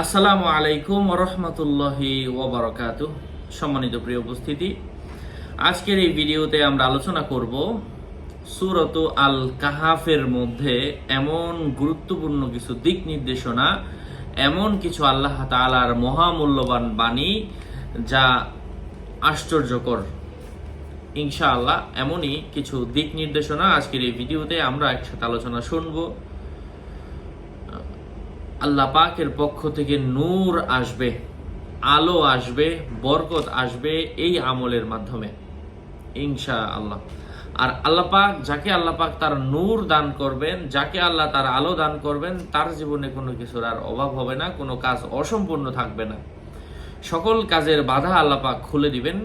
আসসালামু আলাইকুম রহমতুল্লাহি ওবরাকাত সম্মানিত প্রিয় উপস্থিতি, আজকের এই ভিডিওতে আমরা আলোচনা করব সুরত আল কাহাফের মধ্যে এমন গুরুত্বপূর্ণ কিছু দিক নির্দেশনা, এমন কিছু আল্লাহ তাআলার মহামূল্যবান বাণী যা আশ্চর্যকর। ইনশাআল্লাহ এমনই কিছু দিক নির্দেশনা আজকের এই ভিডিওতে আমরা একসাথে আলোচনা শুনব। আল্লাহ পাকের পক্ষ থেকে নূর আসবে, আলো আসবে, বরকত আসবে এই আমলের মাধ্যমে ইনশা আল্লাহ আর আল্লাহ পাক, যাকে আল্লাহ পাক তার নূর দান করবেন, যাকে আল্লাহ তার আলো দান করবেন, তার জীবনে কোনো কিছুর আর অভাব হবে না, কোনো কাজ অসম্পূর্ণ থাকবে না। সকল কাজের বাধা আল্লাহ পাক খুলে দিবেন।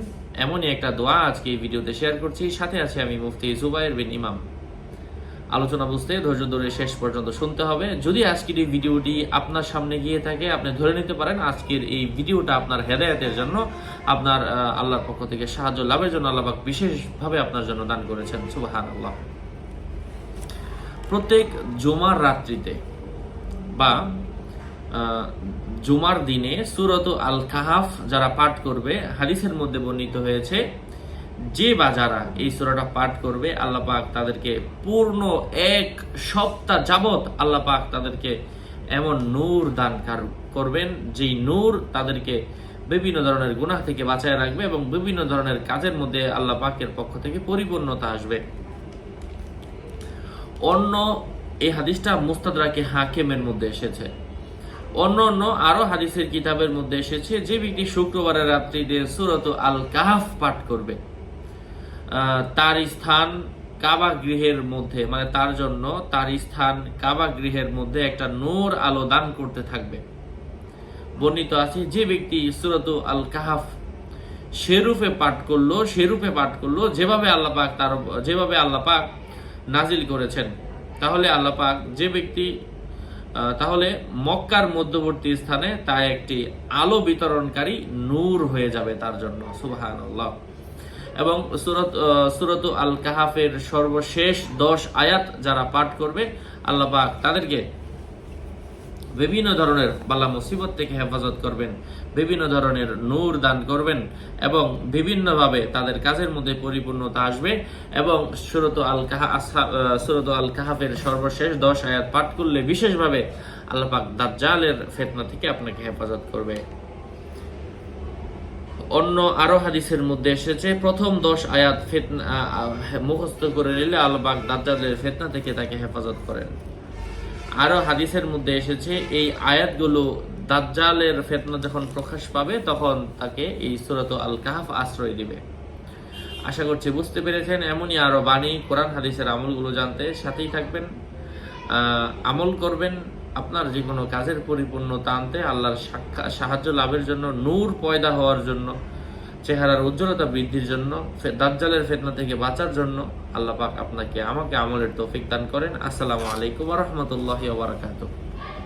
এমনই একটা দোয়া আজকে এই ভিডিওতে শেয়ার করছি। সাথে আছে আমি মুফতি জুবাইর বিন ইমাম। আলোচনা বুঝতে, ধৈর্য ধরে শেষ পর্যন্ত শুনতে হবে। যদি আজকের এই ভিডিওটি আপনার সামনে গিয়ে থাকে, আপনি ধরে নিতে পারেন আজকের এই ভিডিওটা আপনার হেদায়তের জন্য, আপনার আল্লাহর পক্ষ থেকে সাহায্য লাভের জন্য, আল্লাহ বিশেষভাবে আপনার জন্য দান করেছেন। সুবাহান আল্লাহ প্রত্যেক জুমার রাত্রিতে বা জুমার দিনে সুরত আল কাহাফ যারা পাঠ করবে, হাদিসের মধ্যে বর্ণিত হয়েছে যে বা যারা এই সুরাটা পাঠ করবে, আল্লাহ পাক তাদেরকে পূর্ণ এক সপ্তাহ যাবত আল্লাহ পাক তাদেরকে এমন নূর দান করবেন, যেই নূর তাদেরকে বিভিন্ন ধরনের গুনাহ থেকে বাঁচায় রাখবে এবং বিভিন্ন ধরনের কাজের মধ্যে আল্লাহ পাকের পক্ষ থেকে পরিপূর্ণতা আসবে। অন্য এই হাদিসটা মুস্তাদরাকে হাকিমের মধ্যে এসেছে। অন্য অন্য আরও হাদিসের কিতাবের মধ্যে এসেছে, যে ব্যক্তি শুক্রবারের রাত্রিতে সুরত আল কাহাফ পাঠ করবে তার স্থান কাবা গৃহের মধ্যে মানে তার জন্য তার স্থান কাবা গৃহের মধ্যে একটা নূর আলো দান করতে থাকবে। বর্ণিত আছে, যে ব্যক্তি সুরত আল কাহাফ সেরূপে পাঠ করল, সেরূপে পাঠ করল, যেভাবে আল্লাহ পাক তার, যেভাবে আল্লাহ পাক নাজিল করেছেন, তাহলে আল্লাহ পাক যে ব্যক্তি তাহলে মক্কার মধ্যবর্তী স্থানে তা একটি আলো বিতরণকারী নূর হয়ে যাবে তার জন্য সুবাহান এবং সুরত সুরত আল কাহাফের সর্বশেষ দশ আয়াত যারা পাঠ করবে, আল্লাহ পাক তাদেরকে বিভিন্ন ধরনের বালা মুসিবত থেকে হেফাজত করবেন, বিভিন্ন ধরনের নূর দান করবেন এবং বিভিন্নভাবে তাদের কাজের মধ্যে পরিপূর্ণতা আসবে এবং সুরত আল কাহা সুরত আল কাহাফের সর্বশেষ দশ আয়াত পাঠ করলে বিশেষভাবে আল্লাহ পাক দাজ্জালের ফেতনা থেকে আপনাকে হেফাজত করবে। অন্য আরও হাদিসের মধ্যে এসেছে, প্রথম দশ আয়াত ফেতনা মুখস্থ করে নিলে পাক দাজ্জালের ফেতনা থেকে তাকে হেফাজত করেন। আরও হাদিসের মধ্যে এসেছে, এই আয়াতগুলো দাজ্জালের ফেতনা যখন প্রকাশ পাবে, তখন তাকে এই সুরত আল কাহাফ আশ্রয় দিবে। আশা করছি বুঝতে পেরেছেন, এমনই আরও বাণী কোরআন হাদিসের আমলগুলো জানতে সাথেই থাকবেন আমল করবেন আপনার যে কোনো কাজের পরিপূর্ণতা আনতে আল্লাহর সাহায্য লাভের জন্য, নূর পয়দা হওয়ার জন্য, চেহারার উজ্জ্বলতা বৃদ্ধির জন্য দাজ্জালের ফেতনা থেকে বাঁচার জন্য আল্লাহ পাক আপনাকে আমাকে আমলের তৌফিক দান করেন। আসসালামু আলাইকুম রহমতুল্লাহ বারাকাতুহ।